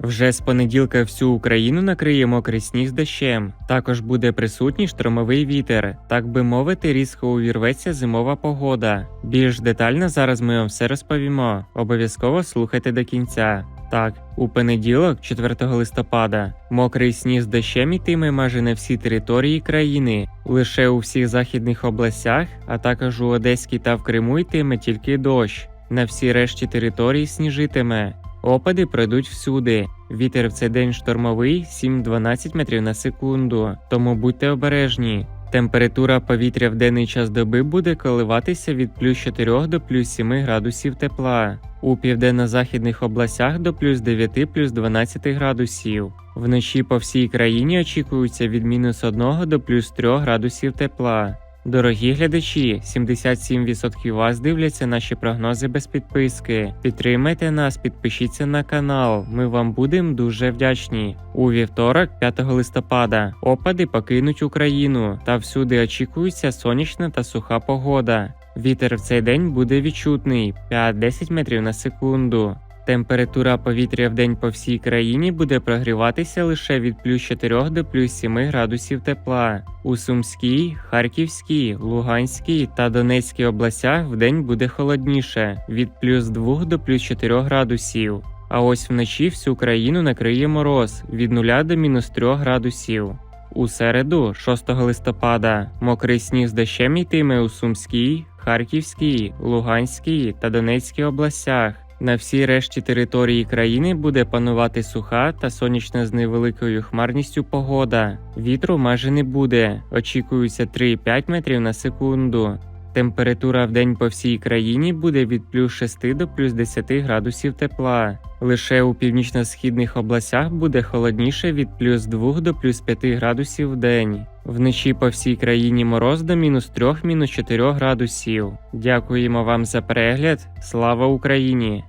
Вже з понеділка всю Україну накриє мокрий сніг з дощем. Також буде присутній штормовий вітер. Так би мовити, різко увірветься зимова погода. Більш детально зараз ми вам все розповімо. Обов'язково слухайте до кінця. Так, у понеділок, 4 листопада, мокрий сніг з дощем йтиме майже на всій території країни. Лише у всіх західних областях, а також у Одеській та в Криму йтиме тільки дощ. На всій решті території сніжитиме. Опади пройдуть всюди. Вітер в цей день штормовий 7-12 метрів на секунду, тому будьте обережні. Температура повітря в денний час доби буде коливатися від плюс 4 до плюс 7 градусів тепла. У південно-західних областях до плюс 9 плюс 12 градусів. Вночі по всій країні очікується від мінус 1 до плюс 3 градусів тепла. Дорогі глядачі, 77% вас дивляться наші прогнози без підписки. Підтримайте нас, підпишіться на канал. Ми вам будемо дуже вдячні. У вівторок, 5 листопада, опади покинуть Україну та всюди очікується сонячна та суха погода. Вітер в цей день буде відчутний 5-10 метрів на секунду. Температура повітря в день по всій країні буде прогріватися лише від плюс 4 до плюс 7 градусів тепла. У Сумській, Харківській, Луганській та Донецькій областях в день буде холодніше від плюс 2 до плюс 4 градусів. А ось вночі всю країну накриє мороз від 0 до мінус 3 градусів. У середу, 6 листопада, мокрий сніг з дощем йтиме у Сумській, Харківській, Луганській та Донецькій областях. На всій решті території країни буде панувати суха та сонячна з невеликою хмарністю погода. Вітру майже не буде. Очікується 3,5 метрів на секунду. Температура в день по всій країні буде від плюс 6 до плюс 10 градусів тепла. Лише у північно-східних областях буде холодніше від плюс 2 до плюс 5 градусів в день. Вночі по всій країні мороз до мінус 3 мінус 4 градусів. Дякуємо вам за перегляд. Слава Україні!